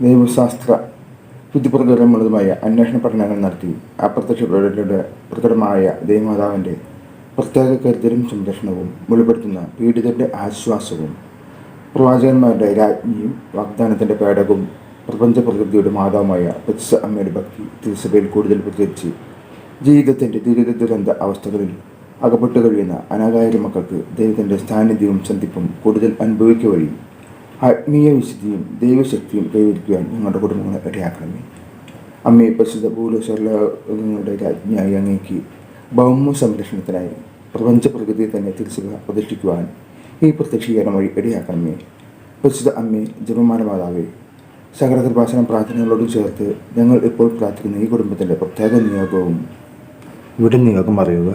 ദൈവശാസ്ത്ര ബുദ്ധിപ്രകാരമുള്ളതുമായ അന്വേഷണ പഠനങ്ങൾ നടത്തി. അപ്രത്യക്ഷപ്പെടലുടെ പ്രകടമായ ദൈവമാതാവിന്റെ പ്രത്യേക കരുതലും സംരക്ഷണവും വെളിപ്പെടുത്തുന്ന പീഡിതരുടെ ആശ്വാസവും പ്രവാചകന്മാരുടെ രാജ്ഞിയും വാഗ്ദാനത്തിന്റെ പേടകവും പ്രപഞ്ച പ്രകൃതിയുടെ മാതാവുമായ പച്ച അമ്മയുടെ ഭക്തി തിരുസഭയിൽ കൂടുതൽ പ്രചരിച്ച് ജീവിതത്തിന്റെ ദുരിത ദുരന്ത അവസ്ഥകളിൽ അകപ്പെട്ടു കഴിയുന്ന അനാഥായ മക്കൾക്ക് ദൈവത്തിന്റെ സാന്നിധ്യവും സന്ധിപ്പും കൂടുതൽ അനുഭവിക്കുക വഴി ആത്മീയ വിശുദ്ധിയും ദൈവശക്തിയും കൈവരിക്കുവാൻ ഞങ്ങളുടെ കുടുംബങ്ങളെ ഇടയാക്കണമേ അമ്മയെ പരിശുദ്ധ ഭൂലോകങ്ങളുടെ രാജ്ഞിയായി അങ്ങേക്ക് ഭൗമ സംരക്ഷണത്തിനായി പ്രപഞ്ച പ്രകൃതിയെ തന്നെ തിരിച്ചുക പ്രതിഷ്ഠിക്കുവാൻ ഈ പ്രത്യക്ഷീകരണം വഴി ഇടയാക്കണമേ പരിശുദ്ധ അമ്മേ ജപമാല മാതാവേ സകല കൃപാസനം പ്രാർത്ഥനകളോടും ചേർത്ത് ഞങ്ങൾ ഇപ്പോൾ പ്രാർത്ഥിക്കുന്ന ഈ കുടുംബത്തിന്റെ പ്രത്യേക നിയോഗവും ഇവിടെ നിയോഗം അറിയുക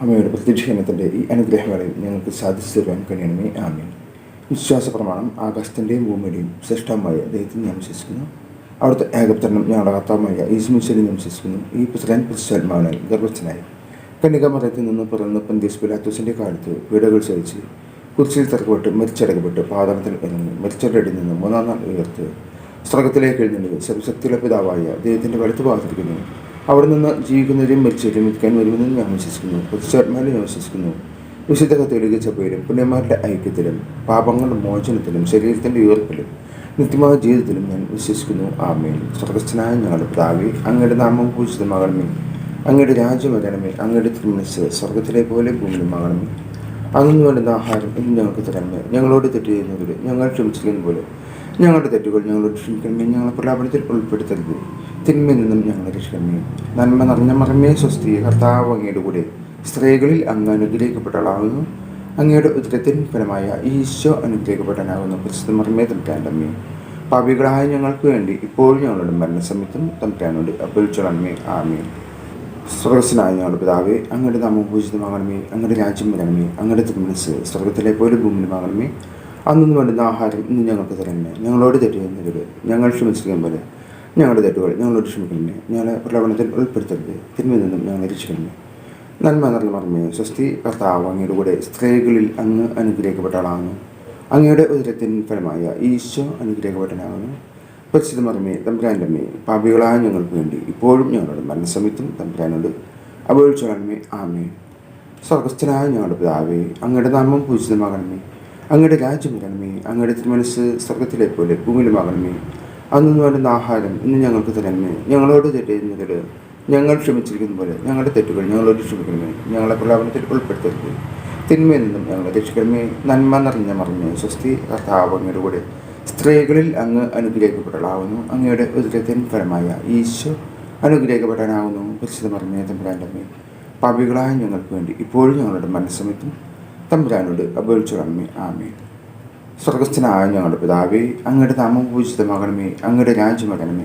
അമ്മയുടെ പ്രത്യക്ഷീകരണത്തിന്റെ ഈ അനുഗ്രഹങ്ങളിൽ ഞങ്ങൾക്ക് സാധിച്ചു തരുവാൻ കഴിയണമേ. ആമീൻ. വിശ്വാസ പ്രമാണം ആകാശത്തിന്റെയും ഭൂമിയുടെയും ശ്രേഷ്ഠമായ ദൈവത്തിൽ ഞാൻ വിശ്വസിക്കുന്നു. അവിടുത്തെ ഏകപ്തരണം ഞങ്ങളുടെ കർത്താമായ ഈശ്മിശ്വരി ഞാൻ വിശ്വസിക്കുന്നു. ഈ പുസ്തകൻ പുസ്തകന്മാവിനാൽ ഗർഭസ്ഥനായി. കന്യകാമറയത്തിൽ നിന്ന് പിറന്ന് പന്തീസ് പിലാത്തോസിന്റെ കാലത്ത് വീടുകൾ സഹിച്ച് കുരിശിൽ തിറക്കപ്പെട്ട് മരിച്ചടക്കപ്പെട്ട് പാതാളത്തിൽ ഇറങ്ങി മരിച്ചവരുടെ നിന്ന് മൂന്നാം നാൾ ഉയർത്ത് സ്വർഗത്തിലേക്ക് എഴുന്നള്ളി സർവശക്തിയുള്ള പിതാവായ ദൈവത്തിന്റെ വലത്ത് ഭാഗത്തിരിക്കുന്നു. അവിടെ നിന്ന് ജീവിക്കുന്നവരെയും മരിച്ചവരെയും വിൽക്കാൻ വരുമെന്ന് ഞാൻ വിശ്വസിക്കുന്നു പുതുച്ചാത്മാവിനെ ഞാൻ വിശ്വസിക്കുന്നു വിശുദ്ധ കത്തോലിക സഭയിലും പുണ്യന്മാരുടെ ഐക്യത്തിലും പാപങ്ങളുടെ മോചനത്തിലും ശരീരത്തിന്റെ ഉയർപ്പിലും നിത്യമായ ജീവിതത്തിലും ഞാൻ വിശ്വസിക്കുന്നു. ആമേൻ. സ്വർഗസ്ഥനായ ഞങ്ങളുടെ പിതാവേ അങ്ങയുടെ നാമം പൂജിതമാകണമേ. അങ്ങയുടെ രാജ്യം വരണമേ. അങ്ങയുടെ തിരുമനസ് സ്വർഗത്തിലെ പോലെ ഭൂമിയിലുമാകണമേ അന്നു വേണ്ടുന്ന ആഹാരം ഇന്ന് ഞങ്ങൾക്ക് തരണമേ. ഞങ്ങളോട് തെറ്റ് ചെയ്യുന്നവരെ ഞങ്ങൾ ക്ഷമിച്ചിരിക്കുന്ന പോലെ ഞങ്ങളുടെ തെറ്റുകൾ ഞങ്ങളോട് ക്ഷമിക്കണമേ. ഞങ്ങളെ പ്രലാപനത്തിൽ ഉൾപ്പെടുത്തരുത്. തിന്മയിൽ നിന്നും ഞങ്ങളെ രക്ഷിക്കണമേ. നന്മ നിറഞ്ഞ മറമേ സ്വസ്തി കർത്താവ് അങ്ങയുടെ കൂടെ. സ്ത്രീകളിൽ അങ്ങ് അനുഗ്രഹിക്കപ്പെട്ടവളാകുന്നു. അങ്ങയുടെ ഉദരത്തിൻ ഫലമായ ഈശോ അനുഗ്രഹിക്കപ്പെട്ടനാകുന്നു പ്രസിദ്ധ മറമേ തമ്പുരാന്റമ്മേ പാപികളായ ഞങ്ങൾക്ക് വേണ്ടി ഇപ്പോഴും ഞങ്ങളുടെ മരണസമയത്തും തമ്പ്രാനോട് അപേക്ഷിച്ചോളമേ ആമേ സ്വർഗസ്സനായ ഞങ്ങളുടെ പിതാവേ അങ്ങയുടെ നാമം പൂജിതമാകണമേ. അങ്ങയുടെ രാജ്യം വരണമേ. അങ്ങയുടെ തിരുമനസ് സ്വർഗത്തിലെ പോലെ ഭൂമിയിലുമാകണമേ അന്നു വേണ്ടുന്ന ആഹാരം ഇന്ന് ഞങ്ങൾക്ക് തരണമേ. ഞങ്ങളോട് തെറ്റ് ഞങ്ങൾ ക്ഷമിച്ചിരിക്കും പോലെ ഞങ്ങളുടെ തെറ്റുകൾ ഞങ്ങളോട് ക്ഷമിക്കണമേ ഞങ്ങളെ പ്രലോഭനത്തിൽ ഉൾപ്പെടുത്തരുത് തിന്മയിൽ നിന്നും ഞങ്ങളെ രക്ഷിക്കണമേ നന്മ നിറഞ്ഞ മറമേ സ്വസ്തി കർത്താവ് അങ്ങയുടെ കൂടെ സ്ത്രീകളിൽ അങ്ങ് അനുഗ്രഹിക്കപ്പെട്ട ആളാകുന്നു അങ്ങയുടെ ഉദരത്തിൻ ഫലമായ ഈശോ അനുഗ്രഹിക്കപ്പെട്ടനാകുന്നു പരിശുദ്ധ മർമ്മയെ തമ്പുരാന്റെ പാപികളായ ഞങ്ങൾക്ക് വേണ്ടി ഇപ്പോഴും ഞങ്ങളുടെ മരണസമയത്തും തമ്പുരാനോട് അപേക്ഷിച്ചോളണമേ ആമേ സ്വർഗസ്ഥനായ ഞങ്ങളുടെ പിതാവേ അങ്ങയുടെ നാമം പൂജിതമാകണമേ. അങ്ങയുടെ രാജ്യം വരണമേ അങ്ങയുടെ തിരുമനസ് സ്വർഗത്തിലെ പോലെ ഭൂമിയിലുമാകണമേ. അന്നു വേണ്ടുന്ന ആഹാരം ഇന്ന് ഞങ്ങൾക്ക് തരണമേ. ഞങ്ങളോട് തെറ്റുന്നതിൽ ഞങ്ങൾ ക്ഷമിച്ചിരിക്കുന്ന പോലെ ഞങ്ങളുടെ തെറ്റുകൾ ഞങ്ങളോട് ക്ഷമിക്കണമേ. ഞങ്ങളെ പ്രലാപനത്തിൽ ഉൾപ്പെടുത്തരുത്. തിന്മയിൽ നിന്നും ഞങ്ങളെ രക്ഷിക്കണമേ. നന്മ നിറഞ്ഞ മറിഞ്ഞ് സ്വസ്തി കർത്താവ് അങ്ങയുടെ കൂടെ സ്ത്രീകളിൽ അങ്ങ് അനുഗ്രഹിക്കപ്പെട്ടളാവുന്നു അങ്ങയുടെ ഉദരത്തിൻ ഫലമായ ഈശോ അനുഗ്രഹിക്കപ്പെടാനാവുന്നു. പരിശുദ്ധ മറിഞ്ഞ തമ്പുരാന്റെ പാപികളായ ഞങ്ങൾക്ക് വേണ്ടി ഇപ്പോഴും ഞങ്ങളുടെ മനസ്സമയത്തും തമ്പുരാനോട് അപേക്ഷിച്ചു അമ്മേ ആമേ സ്വർഗസ്ഥനായ ഞങ്ങളുടെ പിതാവേ. അങ്ങയുടെ നാമം പൂജിതമാകണമേ. അങ്ങയുടെ രാജ്യം വരണമേ.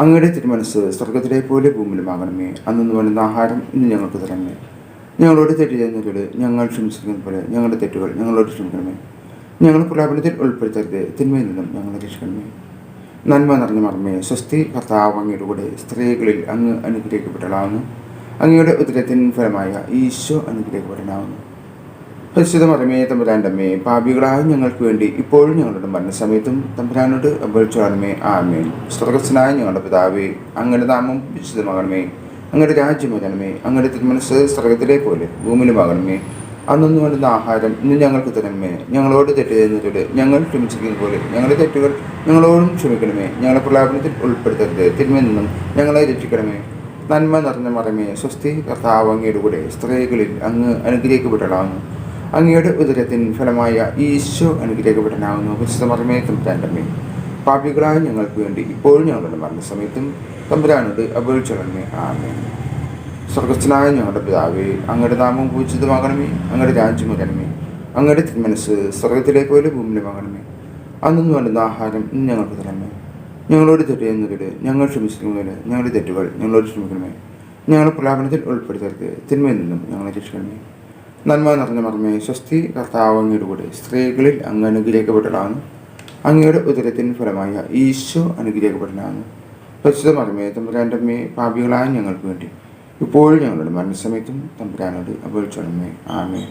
അങ്ങയുടെ തിരുമനസ് സ്വർഗത്തിലെ പോലെ ഭൂമിയിലുമാകണമേ. അന്നു വേണ്ടുന്ന ആഹാരം ഇന്ന് ഞങ്ങൾക്ക് തരണമേ. ഞങ്ങളോട് തെറ്റ് ചെയ്യുന്നവരോട് ഞങ്ങൾ ക്ഷമിച്ചിരിക്കുന്ന പോലെ ഞങ്ങളുടെ തെറ്റുകൾ ഞങ്ങളോട് ക്ഷമിക്കണമേ. ഞങ്ങൾ പ്രലാപനത്തിൽ ഉൾപ്പെടുത്തരുത്. തിന്മയിൽ നിന്നും ഞങ്ങളെ രക്ഷിക്കണമേ. നന്മ നിറഞ്ഞ മറമേ സ്വസ്തി കർത്താവ് അങ്ങയുടെ കൂടെ സ്ത്രീകളിൽ അങ്ങ് അനുഗ്രഹിക്കപ്പെട്ടവളാവുന്നു അങ്ങയുടെ ഉദരത്തിൻ ഫലമായ ഈശോ അനുഗ്രഹിക്കപ്പെടാനാവുന്നു പരിശുദ്ധ മറമേ തമ്പുരാന്റെ അമ്മേ പാപികളായ ഞങ്ങൾക്ക് വേണ്ടി ഇപ്പോഴും ഞങ്ങളുടെ മരണസമയത്തും തമ്പുരാനോട് അപേക്ഷിച്ചോളമേ ആമേ സ്വർഗസ്സനായ ഞങ്ങളുടെ പിതാവേ അങ്ങയുടെ നാമം വിശുദ്ധമാകണമേ. അങ്ങയുടെ രാജ്യം വരണമേ അങ്ങയുടെ തിരുമനസ് സ്വർഗത്തിലെ പോലെ ഭൂമിയിലുമാകണമേ അന്നൊന്നു വേണ്ടുന്ന ആഹാരം ഇന്ന് ഞങ്ങൾക്ക് തരണമേ. ഞങ്ങളോട് തെറ്റ് ചെയ്യുന്നതോട് ഞങ്ങൾ ക്ഷമിച്ചിരിക്കുന്ന പോലെ ഞങ്ങളുടെ തെറ്റുകൾ ഞങ്ങളോടും ക്ഷമിക്കണമേ. ഞങ്ങളെ പ്രലാപനത്തിൽ ഉൾപ്പെടുത്തരുത്. തിന്മയിൽ നിന്നും ഞങ്ങളെ രക്ഷിക്കണമേ. നന്മ നിറഞ്ഞ മറമേ സ്വസ്തി കർത്താവ് അങ്ങയുടെ കൂടെ സ്ത്രീകളിൽ അങ്ങ് അനുഗ്രഹിക്കപ്പെട്ടളാകുന്നു അങ്ങയുടെ ഉദരത്തിൻ ഫലമായ ഈശോ അനുഗ്രഹിക്കപ്പെട്ടനാകുന്നു പരിശുദ്ധ മറമേ തമ്പുരാന്റെ പാപികളായ ഞങ്ങൾക്ക് വേണ്ടി ഇപ്പോഴും ഞങ്ങളുടെ മരണസമയത്തും തമ്പുരാനോട് അപേക്ഷിച്ചണമേ ആമേ സ്വർഗസ്ഥനായ ഞങ്ങളുടെ പിതാവേ അങ്ങയുടെ നാമം പൂജിതമാകണമേ. അങ്ങയുടെ രാജ്യം വരണമേ. അങ്ങയുടെ തിരുമനസ് സ്വർഗത്തിലെ പോലെ ഭൂമിയിലുമാകണമേ അന്നും വേണ്ടുന്ന ആഹാരം ഇന്ന് ഞങ്ങൾക്ക് തരണമേ. ഞങ്ങളോട് തെറ്റ് ചെയ്യുന്നവരോട് ഞങ്ങൾ ക്ഷമിച്ചിരിക്കുന്നതിന് ഞങ്ങളുടെ തെറ്റുകൾ ഞങ്ങളോട് ക്ഷമിക്കണമേ. ഞങ്ങളുടെ പ്രലാപനത്തിൽ ഉൾപ്പെടുത്തരുത്. തിന്മയിൽ നിന്നും ഞങ്ങളെ രക്ഷിക്കണമേ. നന്മ നിറഞ്ഞ മർമ്മേ സ്വസ്തി കർത്താവ് സ്ത്രീകളിൽ അങ്ങ് അനുഗ്രഹിക്കപ്പെട്ടതാണ്. അങ്ങയുടെ ഉദരത്തിന് ഫലമായ ഈശോ അനുഗ്രഹിക്കപ്പെട്ടതാണ്. പരിശുദ്ധ മർമ്മേ തമ്പുരാന്റെ പാപികളായ ഞങ്ങൾക്ക് വേണ്ടി ഇപ്പോഴും ഞങ്ങളുടെ മരണസമയത്തും തമ്പുരാനോട് അപേക്ഷിച്ചണമേ ആമേ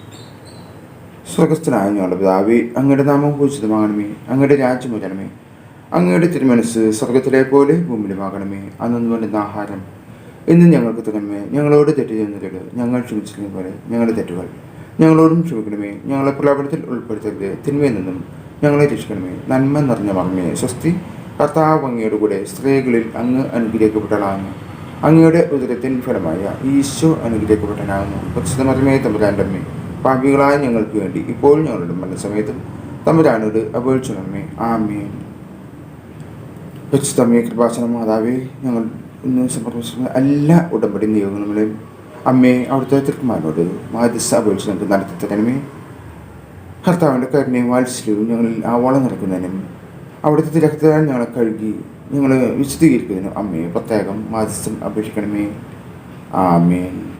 സ്വർഗസ്ഥനായ ഞങ്ങളുടെ പിതാവി അങ്ങയുടെ നാമം പൂജിതമാകണമേ. അങ്ങയുടെ രാജ്യം വരണമേ അങ്ങയുടെ തിരുമനസ് സ്വർഗത്തിലെ പോലെ ഭൂമിയിലുമാകണമേ. അന്നു വേണ്ടുന്ന ആഹാരം ഇന്ന് ഞങ്ങൾക്ക് തന്നെ ഞങ്ങളോട് തെറ്റ് ചെയ്യുന്നതിലൂടെ ഞങ്ങൾ ക്ഷമിച്ചിരുന്ന പോലെ ഞങ്ങളുടെ തെറ്റുകൾ. ഞങ്ങളോടും ക്ഷമിക്കണമേ. ഞങ്ങളെ പ്രലോഭനത്തിൽ ഉൾപ്പെടുത്തരുത്. തിന്മയിൽ നിന്നും ഞങ്ങളെ രക്ഷിക്കണമേ. നന്മ നിറഞ്ഞ മർമ്മയെ സ്വസ്തി കർത്താവ് അങ്ങയുടെ കൂടെ സ്ത്രീകളിൽ അങ്ങ് അനുഗ്രഹിക്കപ്പെട്ടതാകുന്നു അങ്ങയുടെ ഉദരത്തിൻ ഫലമായ ഈശോ അനുഗ്രഹിക്കപ്പെട്ടനാകുന്നു പരിശുദ്ധ മർമ്മയെ തമ്പുരാന്റെ പാപികളായ ഞങ്ങൾക്ക് വേണ്ടി ഇപ്പോൾ ഞങ്ങളുടെ മരണസമയത്തും തമ്പുരാനോട് അപേക്ഷിക്കണമേ. ആമേൻ. പ്രസിദ്ധമേ കൃപാസന മാതാവേ ഞങ്ങൾ ഇന്ന് സമർപ്പിച്ചിരുന്ന എല്ലാ ഉടമ്പടി നിയോഗങ്ങളെയും അമ്മയെ അവിടുത്തെ തിരുക്കുമാരനോട് മാധ്യസ്ഥ അപേക്ഷിച്ച് നമുക്ക് നടത്തി തരണമേ. കർത്താവിന്റെ കരുണയും വാത്സല്യവും ഞങ്ങളിൽ ആവോളം നടക്കുന്നതിനും അവിടുത്തെ തിരക്കത്താൽ ഞങ്ങളെ കഴുകി ഞങ്ങൾ വിശദീകരിക്കുന്നതിനും അമ്മയെ പ്രത്യേകം മാധ്യസ്ഥം അപേക്ഷിക്കണമേ. ആമേൻ.